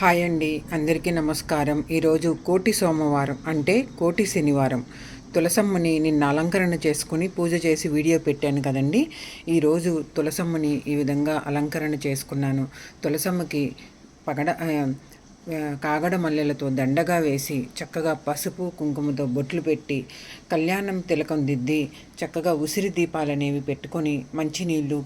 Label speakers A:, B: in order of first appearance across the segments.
A: Hi అండి. అందరికీ నమస్కారం. ఈరోజు కోటి సోమవారం అంటే కోటి శనివారం. తులసమ్మని నిన్న అలంకరణ చేసుకుని పూజ చేసి వీడియో పెట్టాను కదండి. ఈరోజు తులసమ్మని ఈ విధంగా అలంకరణ చేసుకున్నాను. తులసమ్మకి పగడ కాగడ మల్లెలతో దండగా వేసి చక్కగా పసుపు కుంకుమతో బొట్లు పెట్టి కళ్యాణం తిలకం దిద్ది చక్కగా ఉసిరి దీపాలనేవి పెట్టుకొని మంచినీళ్ళు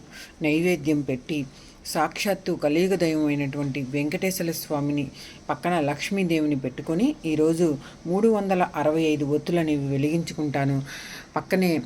A: నైవేద్యం పెట్టి సాక్షాత్తు కలియుగ దైవం అయినటువంటి వెంకటేశ్వర స్వామిని పక్కన లక్ష్మీదేవిని పెట్టుకొని ఈరోజు మూడు వందల అరవై ఐదు ఒత్తులు అనేవి వెలిగించుకుంటాను. పక్కనే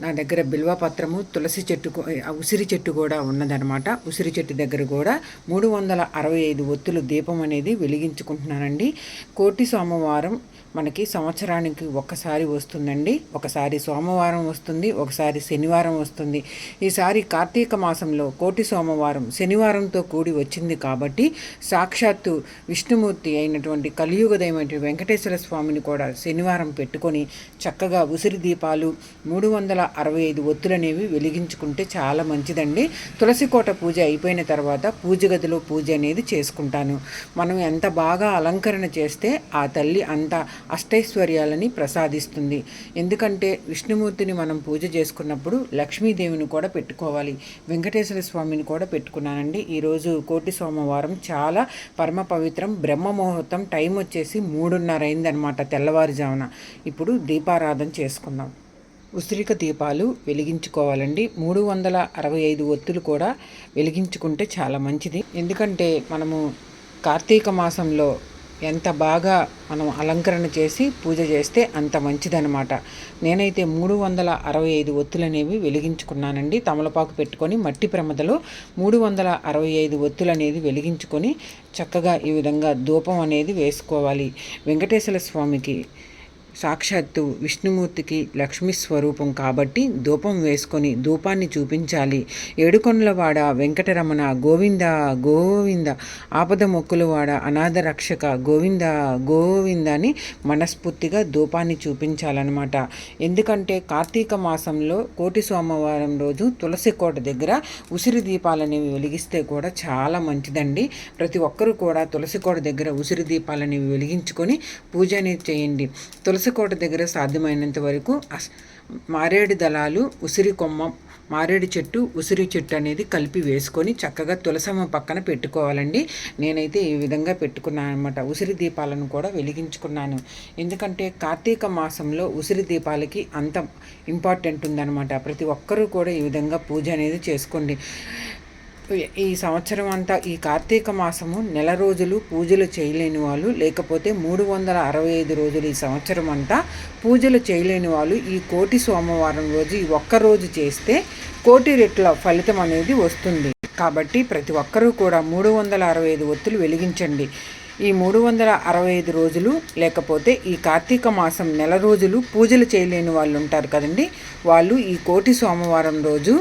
A: నా దగ్గర బిల్వపత్రము తులసి చెట్టు ఉసిరి చెట్టు కూడా ఉన్నదనమాట ఉసిరి చెట్టు దగ్గర కూడా మూడు వందల అరవై ఐదు ఒత్తులు దీపం అనేది వెలిగించుకుంటున్నానండి. కోటి సోమవారం మనకి సంవత్సరానికి ఒక్కసారి వస్తుందండి. ఒకసారి సోమవారం వస్తుంది ఒకసారి శనివారం వస్తుంది. ఈసారి కార్తీక మాసంలో కోటి సోమవారం శనివారంతో కూడి వచ్చింది కాబట్టి సాక్షాత్తు విష్ణుమూర్తి అయినటువంటి కలియుగదైనటువంటి వెంకటేశ్వర స్వామిని కూడా శనివారం పెట్టుకొని చక్కగా ఉసిరి దీపాలు మూడు వందల అరవై ఐదు ఒత్తులనేవి వెలిగించుకుంటే చాలా మంచిదండి. తులసి కోట పూజ అయిపోయిన తర్వాత పూజ గదిలో పూజ అనేది చేసుకుంటాను. మనం ఎంత బాగా అలంకరణ చేస్తే ఆ తల్లి అంత అష్టైశ్వర్యాలని ప్రసాదిస్తుంది. ఎందుకంటే విష్ణుమూర్తిని మనం పూజ చేసుకున్నప్పుడు లక్ష్మీదేవిని కూడా పెట్టుకోవాలి. వెంకటేశ్వర స్వామిని కూడా పెట్టుకున్నానండి. ఈరోజు కోటి సోమవారం చాలా పరమ పవిత్రం బ్రహ్మ ముహూర్తం టైం వచ్చేసి మూడున్నర అయిందనమాట తెల్లవారుజామున. ఇప్పుడు దీపారాధన చేసుకుందాం. ఉసిరిక దీపాలు వెలిగించుకోవాలండి. మూడు వందల అరవై ఐదు ఒత్తులు కూడా వెలిగించుకుంటే చాలా మంచిది. ఎందుకంటే మనము కార్తీక మాసంలో ఎంత బాగా మనం అలంకరణ చేసి పూజ చేస్తే అంత మంచిదనమాట నేనైతే మూడు వందల అరవై ఐదు ఒత్తులు అనేవి వెలిగించుకున్నానండి. తమలపాకు పెట్టుకొని మట్టి ప్రమదలో మూడు వందల అరవై ఐదు ఒత్తులు అనేది వెలిగించుకొని చక్కగా ఈ విధంగా ధూపం అనేది వేసుకోవాలి. వెంకటేశ్వర స్వామికి సాక్షాత్తు విష్ణుమూర్తికి లక్ష్మీ స్వరూపం కాబట్టి ధూపం వేసుకొని ధూపాన్ని చూపించాలి. ఏడుకొండలవాడ వెంకటరమణ గోవింద గోవింద ఆపద మొక్కులవాడ అనాథ రక్షక గోవింద గోవింద అని మనస్ఫూర్తిగా ధూపాన్ని చూపించాలన్నమాట. ఎందుకంటే కార్తీక మాసంలో కోటి సోమవారం రోజు తులసి కోట దగ్గర ఉసిరి దీపాలనేవి వెలిగిస్తే కూడా చాలా మంచిదండి. ప్రతి ఒక్కరూ కూడా తులసి కోట దగ్గర ఉసిరి దీపాలనేవి వెలిగించుకొని పూజ అనేది చేయండి. తులసి కోట దగ్గర సాధ్యమైనంత వరకు అస్- మారేడు దళాలు ఉసిరి కొమ్మ మారేడు చెట్టు ఉసిరి చెట్టు అనేది కలిపి వేసుకొని చక్కగా తులసమ్మ పక్కన పెట్టుకోవాలండి. నేనైతే ఈ విధంగా పెట్టుకున్నాను అనమాట ఉసిరి దీపాలను కూడా వెలిగించుకున్నాను. ఎందుకంటే కార్తీక మాసంలో ఉసిరి దీపాలకి అంత ఇంపార్టెంట్ ఉందన్నమాట. ప్రతి ఒక్కరూ కూడా ఈ విధంగా పూజ అనేది చేసుకోండి. ఈ సంవత్సరం అంతా ఈ కార్తీక మాసము నెల రోజులు పూజలు చేయలేని వాళ్ళు లేకపోతే మూడు వందల అరవై ఐదు రోజులు ఈ సంవత్సరం అంతా పూజలు చేయలేని వాళ్ళు ఈ కోటి సోమవారం రోజు ఈ ఒక్క రోజు చేస్తే కోటి రెట్ల ఫలితం అనేది వస్తుంది. కాబట్టి ప్రతి ఒక్కరూ కూడా మూడు వందల అరవై ఐదు ఒత్తులు వెలిగించండి. ఈ మూడు వందల అరవై ఐదు రోజులు లేకపోతే ఈ కార్తీక మాసం నెల రోజులు పూజలు చేయలేని వాళ్ళు ఉంటారు కదండి. వాళ్ళు ఈ కోటి సోమవారం రోజు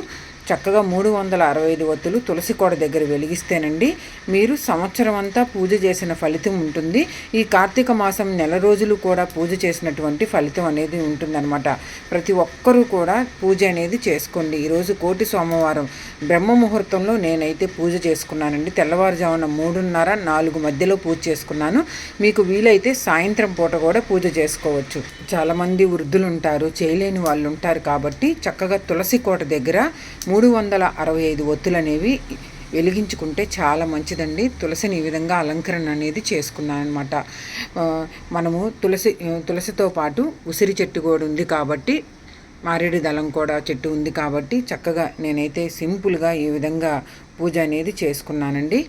A: చక్కగా మూడు వందల అరవై ఐదు ఒత్తులు తులసి కోట దగ్గర వెలిగిస్తేనండి మీరు సంవత్సరం అంతా పూజ చేసిన ఫలితం ఉంటుంది. ఈ కార్తీక మాసం నెల రోజులు కూడా పూజ చేసినటువంటి ఫలితం అనేది ఉంటుందన్నమాట. ప్రతి ఒక్కరూ కూడా పూజ అనేది చేసుకోండి. ఈరోజు కోటి సోమవారం. బ్రహ్మ ముహూర్తంలో నేనైతే పూజ చేసుకున్నానండి. తెల్లవారుజామున మూడున్నర నాలుగు మధ్యలో పూజ చేసుకున్నాను. మీకు వీలైతే సాయంత్రం పూట కూడా పూజ చేసుకోవచ్చు. చాలామంది వృద్ధులు ఉంటారు చేయలేని వాళ్ళు ఉంటారు కాబట్టి చక్కగా తులసి కోట దగ్గర మూడు మూడు వందల అరవై ఐదు ఒత్తులు అనేవి వెలిగించుకుంటే చాలా మంచిదండి. తులసిని ఈ విధంగా అలంకరణ అనేది చేసుకున్నాను అనమాట మనము తులసి తులసితో పాటు ఉసిరి చెట్టు కూడా ఉంది కాబట్టి మారేడు దళం కూడా చెట్టు ఉంది కాబట్టి చక్కగా నేనైతే సింపుల్గా ఈ విధంగా పూజ అనేది చేసుకున్నానండి.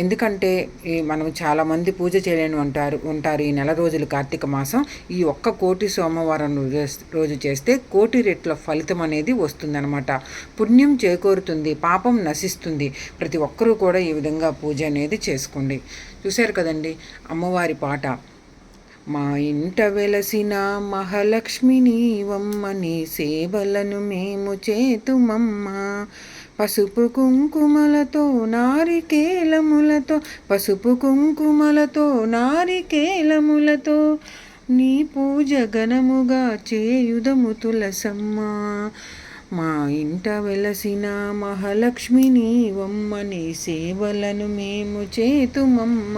A: ఎందుకంటే ఈ మనం చాలామంది పూజ చేయలేని ఉంటారు ఉంటారు ఈ నెల రోజులు కార్తీక మాసం. ఈ ఒక్క కోటి సోమవారం రోజు రోజు చేస్తే కోటి రెట్ల ఫలితం అనేది వస్తుందన్నమాట. పుణ్యం చేకూరుతుంది పాపం నశిస్తుంది. ప్రతి ఒక్కరూ కూడా ఈ విధంగా పూజ అనేది చేసుకోండి. చూశారు కదండి అమ్మవారి పాట. మా ఇంట వెలసిన మహాలక్ష్మి నీవమ్మని సేవలను మేము చేతుమమ్మ. పసుపు కుంకుమలతో నారికేలములతో పసుపు కుంకుమలతో నారికేలములతో నీ పూజ ఘనముగా చేయుదము తులసమ్మ. మా ఇంట వెలసిన మహాలక్ష్మిని వమ్మని సేవలను మేము చేతుమమ్మ.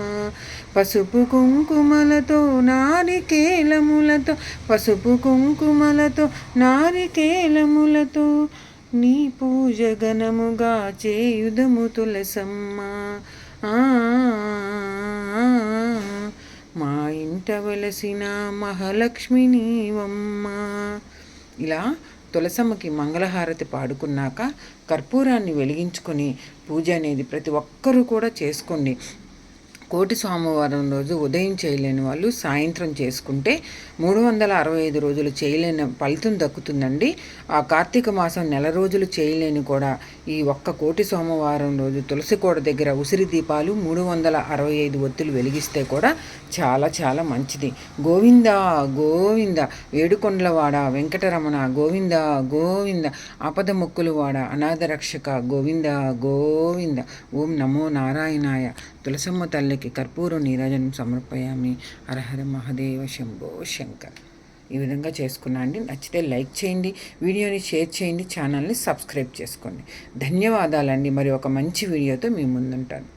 A: పసుపు కుంకుమలతో నారికేలములతో పసుపు కుంకుమలతో నారికేలములతో నీ పూజ ఘనముగా చేయుదము తులసమ్మ. మా ఇంట వెలసిన మహాలక్ష్మిని వమ్మ ఇలా తులసమ్మకి మంగళహారతి పాడుకున్నాక కర్పూరాన్ని వెలిగించుకొని పూజ అనేది ప్రతి ఒక్కరూ కూడా చేసుకోండి. కోటి సోమవారం రోజు ఉదయం చేయలేని వాళ్ళు సాయంత్రం చేసుకుంటే మూడు వందల అరవై ఐదు రోజులు చేయలేని ఫలితం దక్కుతుందండి. ఆ కార్తీక మాసం నెల రోజులు చేయలేని కూడా ఈ ఒక్క కోటి సోమవారం రోజు తులసి కోట దగ్గర ఉసిరి దీపాలు మూడు వందల అరవై ఐదు ఒత్తులు వెలిగిస్తే కూడా చాలా చాలా మంచిది. గోవింద గోవింద ఏడుకొండలవాడ వెంకటరమణ గోవింద గోవింద ఆపద ముక్కులవాడ అనాథ రక్షక గోవింద గోవింద ఓం నమో నారాయణాయ. తులసమ్మ తల్లికి కర్పూరం నీరాజనం సమర్పయామి. అరహర మహదేవ శంభో శంకర్. ఈ విధంగా చేసుకున్నా అండి. నచ్చితే లైక్ చేయండి. వీడియోని షేర్ చేయండి. ఛానల్ని సబ్స్క్రైబ్ చేసుకోండి. ధన్యవాదాలండి. మరి ఒక మంచి వీడియోతో మీ ముందుంటాను.